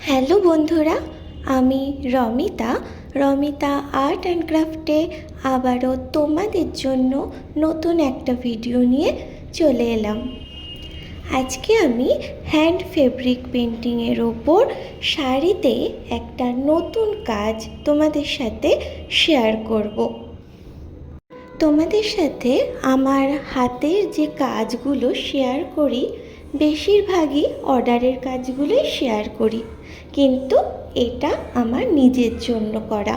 Hello বন্ধুরা, আমি Ramita. Ramita art and ক্রাফটে আবারও তোমাদের জন্য নতুন একটা ভিডিও নিয়ে চলে এলাম। আজকে আমি হ্যান্ড ফেব্রিক পেন্টিংয়ের ওপর শাড়িতে একটা নতুন কাজ তোমাদের সাথে শেয়ার করব। তোমাদের সাথে আমার হাতের যে কাজগুলো শেয়ার করি বেশিরভাগই অর্ডারের কাজগুলোই শেয়ার করি, কিন্তু এটা আমার নিজের জন্য করা।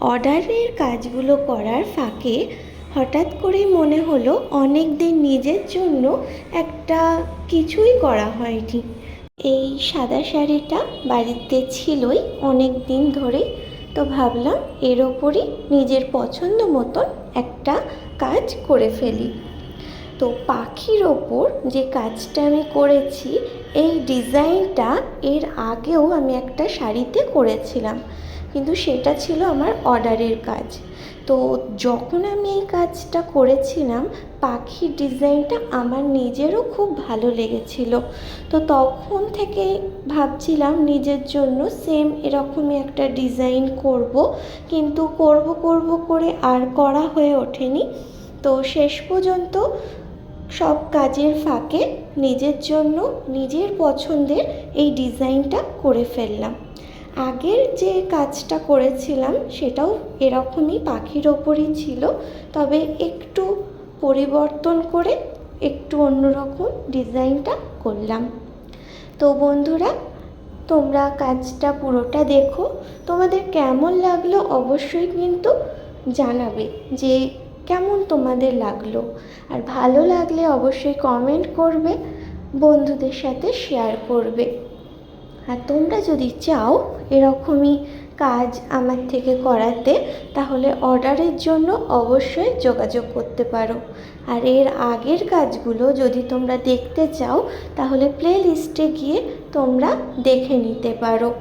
অর্ডারের কাজগুলো করার ফাঁকে হঠাৎ করে মনে হলো অনেক দিন নিজের জন্য একটা কিছুই করা হয়নি। এই সাদা শাড়িটা বাড়িতে ছিলই অনেক দিন ধরেই তো ভাবলাম এর ওপরই নিজের পছন্দ মতন একটা কাজ করে ফেলি। তো পাখির ওপর যে কাজটা আমি করেছি, এই ডিজাইনটা এর আগেও আমি একটা শাড়িতে করেছিলাম। কিন্তু সেটা ছিল আমার অর্ডারের কাজ। তো যখন আমি এই কাজটা করেছিলাম, পাখির ডিজাইনটা আমার নিজেরও খুব ভালো লেগেছিল। তো তখন থেকে ভাবছিলাম নিজের জন্য সেম এরকমই একটা ডিজাইন করব। কিন্তু করব করব করে আর করা হয়ে ওঠেনি। তো শেষ পর্যন্ত সব কাজের ফাঁকে নিজের জন্য নিজের পছন্দের এই ডিজাইনটা করে ফেললাম। আগের যে কাজটা করেছিলাম সেটাও এরকমই পাখির ওপরই ছিল, তবে একটু পরিবর্তন করে একটু অন্যরকম ডিজাইনটা করলাম। তো বন্ধুরা, তোমরা কাজটা পুরোটা দেখো। তোমাদের কেমন লাগল অবশ্যই কিন্তু জানাবে যে কেমন তোমাদের লাগল? আর ভালো লাগলে অবশ্যই কমেন্ট করবে, বন্ধুদের সাথে শেয়ার করবে। আর তোমরা যদি চাও এরকমই কাজ আমার থেকে করাতে, তাহলে অর্ডারের জন্য অবশ্যই যোগাযোগ করতে পারো। আর এর আগের কাজগুলো যদি তোমরা দেখতে চাও, তাহলে প্লে লিস্টে গিয়ে তোমরা দেখে নিতে পারো।